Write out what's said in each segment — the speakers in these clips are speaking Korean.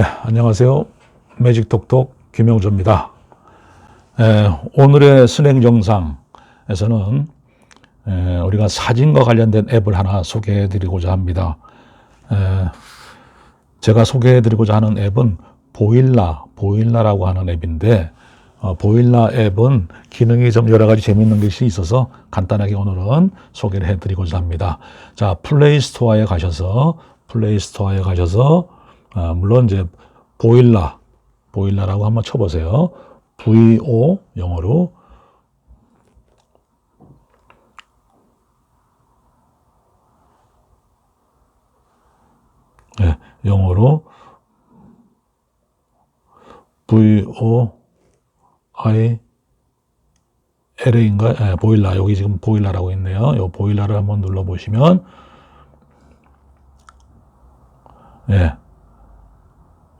네, 안녕하세요. 매직톡톡 김영조입니다. 에, 오늘의 순행 정상에서는 에, 우리가 사진과 관련된 앱을 하나 소개해 드리고자 합니다. 에, 제가 소개해 드리고자 하는 앱은 보일라, 보일라라고 하는 앱인데 어, 보일라 앱은 기능이 좀 여러 가지 재미있는 것이 있어서 간단하게 오늘은 소개를 해 드리고자 합니다. 자, 플레이 스토어에 가셔서 플레이 스토어에 가셔서 아, 물론 이제 보일라, 보일라라고 한번 쳐보세요. VO 영어로 네, 영어로 VO I LA인가? 예, 보일라. 여기 지금 보일라라고 있네요. 이 보일라를 한번 눌러보시면, 예.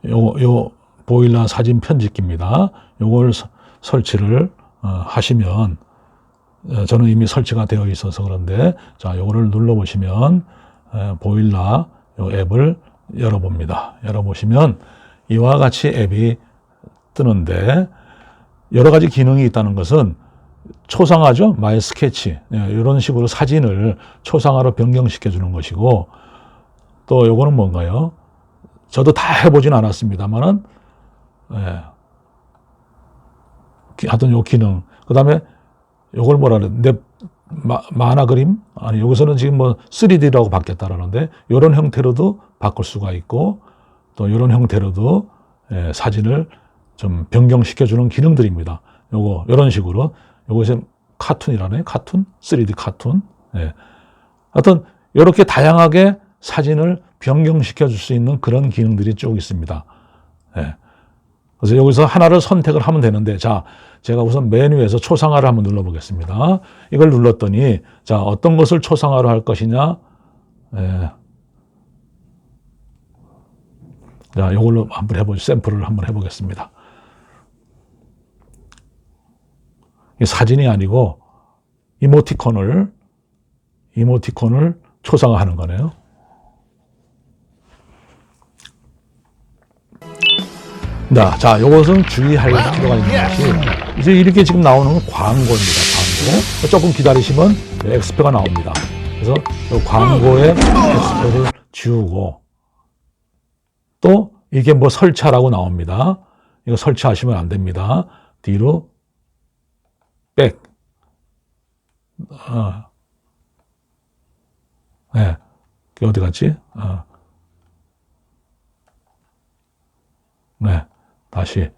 요, 요, 보일라 사진 편집기입니다. 요걸 서- 설치를 어, 하시면, 어, 저는 이미 설치가 되어 있어서 그런데, 자, 요거를 눌러 보시면, 에, 보일라 요 앱을 열어봅니다. 열어보시면, 이와 같이 앱이 뜨는데, 여러 가지 기능이 있다는 것은 초상화죠. 마이 스케치. 예, 이런 식으로 사진을 초상화로 변경시켜 주는 것이고 또 요거는 뭔가요? 저도 다 해보진 않았습니다만은 예, 기- 하여튼 요 기능. 그 다음에 요걸 뭐라 그래? 내 마- 만화 그림? 아니, 여기서는 지금 뭐 3D라고 바뀌었다라는데, 요런 형태로도 바꿀 수가 있고, 또 요런 형태로도 예, 사진을 좀 변경시켜주는 기능들입니다. 요거, 요런 식으로. 요것이 카툰이라네? 카툰? 3D 카툰? 예. 하여튼, 요렇게 다양하게 사진을 변경시켜 줄 수 있는 그런 기능들이 쭉 있습니다. 예. 그래서 여기서 하나를 선택을 하면 되는데, 자, 제가 우선 메뉴에서 초상화를 한번 눌러보겠습니다. 이걸 눌렀더니, 자, 어떤 것을 초상화로 할 것이냐? 예. 자, 이걸로 한번 해보, 샘플을 한번 해보겠습니다. 이 사진이 아니고, 이모티콘을, 이모티콘을 초상화하는 거네요. 자, 자, 요것은 주의할 필요가 있는 것이, 이제 이렇게 지금 나오는 건 광고입니다, 광고. 조금 기다리시면 엑스표가 나옵니다. 그래서 요 광고의 엑스표를 지우고, 또 이게 뭐 설치하라고 나옵니다. 이거 설치하시면 안 됩니다. 뒤로 백. 어. 네. 어디 갔지? 어. 네. 다시.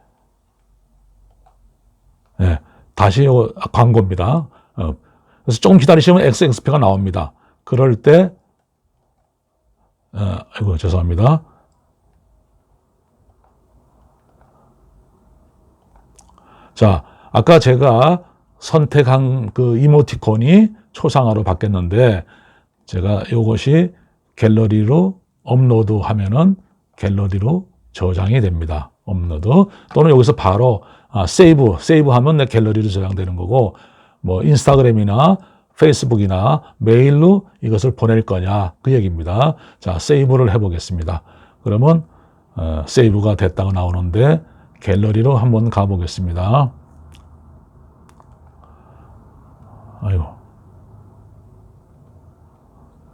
네. 다시 요 광고입니다. 어. 그래서 조금 기다리시면 XXP가 나옵니다. 그럴 때, 어, 아이고, 죄송합니다. 자, 아까 제가 선택한 그 이모티콘이 초상화로 바뀌었는데, 제가 이것이 갤러리로 업로드 하면은 갤러리로 저장이 됩니다. 업로드. 또는 여기서 바로 아, 세이브, 세이브 하면 내 갤러리로 저장되는 거고, 뭐 인스타그램이나 페이스북이나 메일로 이것을 보낼 거냐 그 얘기입니다. 자, 세이브를 해보겠습니다. 그러면 어, 세이브가 됐다고 나오는데 갤러리로 한번 가보겠습니다. 아이고.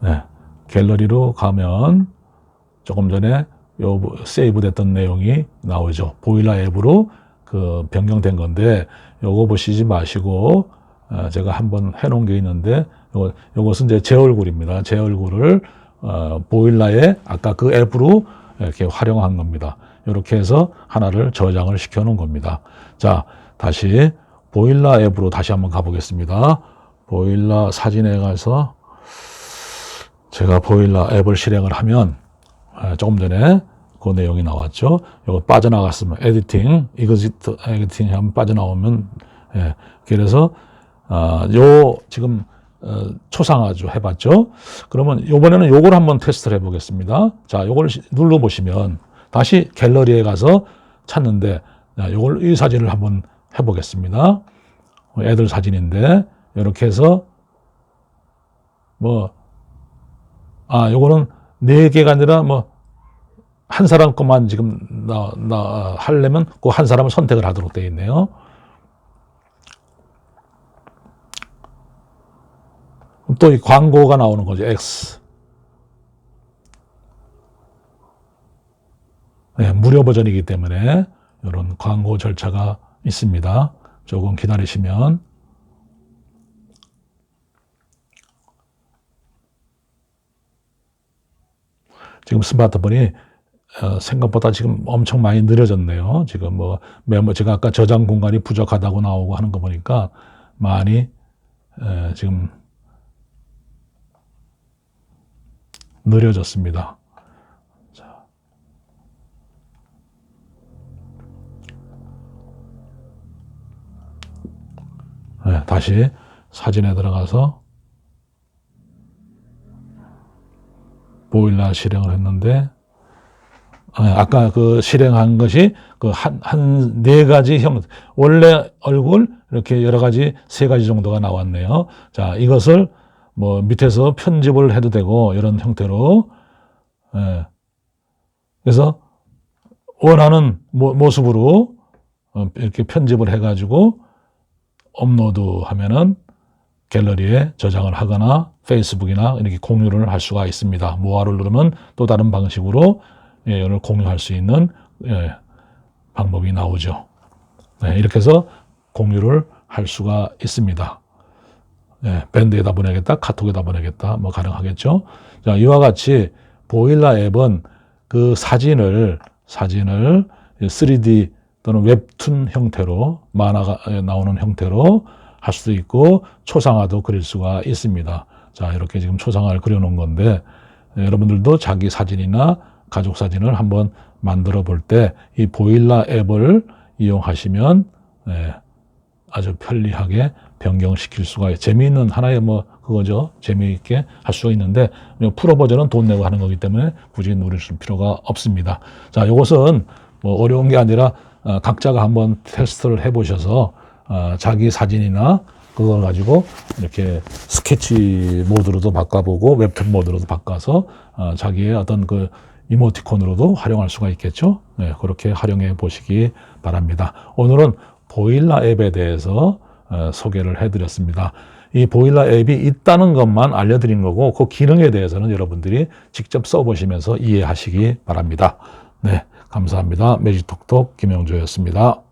네. 갤러리로 가면 조금 전에 요 세이브 됐던 내용이 나오죠. 보일러 앱으로 그 변경된 건데 요거 보시지 마시고 어, 제가 한번 해놓은 게 있는데 요거, 요것은 이제 제 얼굴입니다. 제 얼굴을 어, 보일러에 아까 그 앱으로 이렇게 활용한 겁니다. 이렇게 해서 하나를 저장을 시켜 놓은 겁니다. 자, 다시 보일러 앱으로 다시 한번 가보겠습니다. 보일러 사진에 가서 제가 보일러 앱을 실행을 하면 아, 조금 전에 그 내용이 나왔죠. 이거 빠져나갔으면 에디팅, 이그지트 에디팅 하면 빠져나오면 예. 그래서 아, 요 지금 어, 초상화죠 해봤죠. 그러면 이번에는 요걸 한번 테스트를 해보겠습니다. 자, 요걸 시- 눌러 보시면 다시 갤러리에 가서 찾는데 자, 요걸 이 사진을 한번 해보겠습니다. 어, 애들 사진인데 이렇게 해서 뭐 아, 요거는 네 개가 아니라 뭐 한 사람 것만 지금 나, 나, 하려면 그 한 사람을 선택을 하도록 되어 있네요. 또 이 광고가 나오는 거죠. X. 네, 무료 버전이기 때문에 이런 광고 절차가 있습니다. 조금 기다리시면 지금 스마트폰이 어, 생각보다 지금 엄청 많이 느려졌네요. 지금 뭐 메모 제가 아까 저장 공간이 부족하다고 나오고 하는 거 보니까 많이 에, 지금 느려졌습니다. 자. 네, 다시 사진에 들어가서 보일러 실행을 했는데 네, 아까 그 실행한 것이 그 한 한 네 가지 형 원래 얼굴 이렇게 여러 가지 세 가지 정도가 나왔네요. 자 이것을 뭐 밑에서 편집을 해도 되고 이런 형태로 예. 그래서 원하는 모, 모습으로 어, 이렇게 편집을 해가지고 업로드 하면은 갤러리에 저장을 하거나 페이스북이나 이렇게 공유를 할 수가 있습니다. 모아를 누르면 또 다른 방식으로 예, 이걸 공유할 수 있는 예, 방법이 나오죠. 네, 이렇게 해서 공유를 할 수가 있습니다. 예, 밴드에다 보내겠다, 카톡에다 보내겠다, 뭐 가능하겠죠. 자, 이와 같이 보일라 앱은 그 사진을 사진을 3D 또는 웹툰 형태로 만화가 나오는 형태로 할 수도 있고 초상화도 그릴 수가 있습니다. 자, 이렇게 지금 초상화를 그려놓은 건데 예, 여러분들도 자기 사진이나 가족 사진을 한번 만들어 볼 때 이 보일라 앱을 이용하시면 예, 아주 편리하게 변경시킬 수가. 재미있는 하나의 뭐 그거죠. 재미있게 할 수가 있는데 프로 버전은 돈 내고 하는 거기 때문에 굳이 누리실 필요가 없습니다. 자, 이것은 뭐 어려운 게 아니라 어, 각자가 한번 테스트를 해보셔서 어, 자기 사진이나 그걸 가지고 이렇게 스케치 모드로도 바꿔보고 웹툰 모드로도 바꿔서 어, 자기의 어떤 그 이모티콘으로도 활용할 수가 있겠죠. 네, 그렇게 활용해 보시기 바랍니다. 오늘은 보일라 앱에 대해서 어, 소개를 해드렸습니다. 이 보일라 앱이 있다는 것만 알려드린 거고 그 기능에 대해서는 여러분들이 직접 써보시면서 이해하시기 바랍니다. 네, 감사합니다. 매직톡톡 김영조였습니다.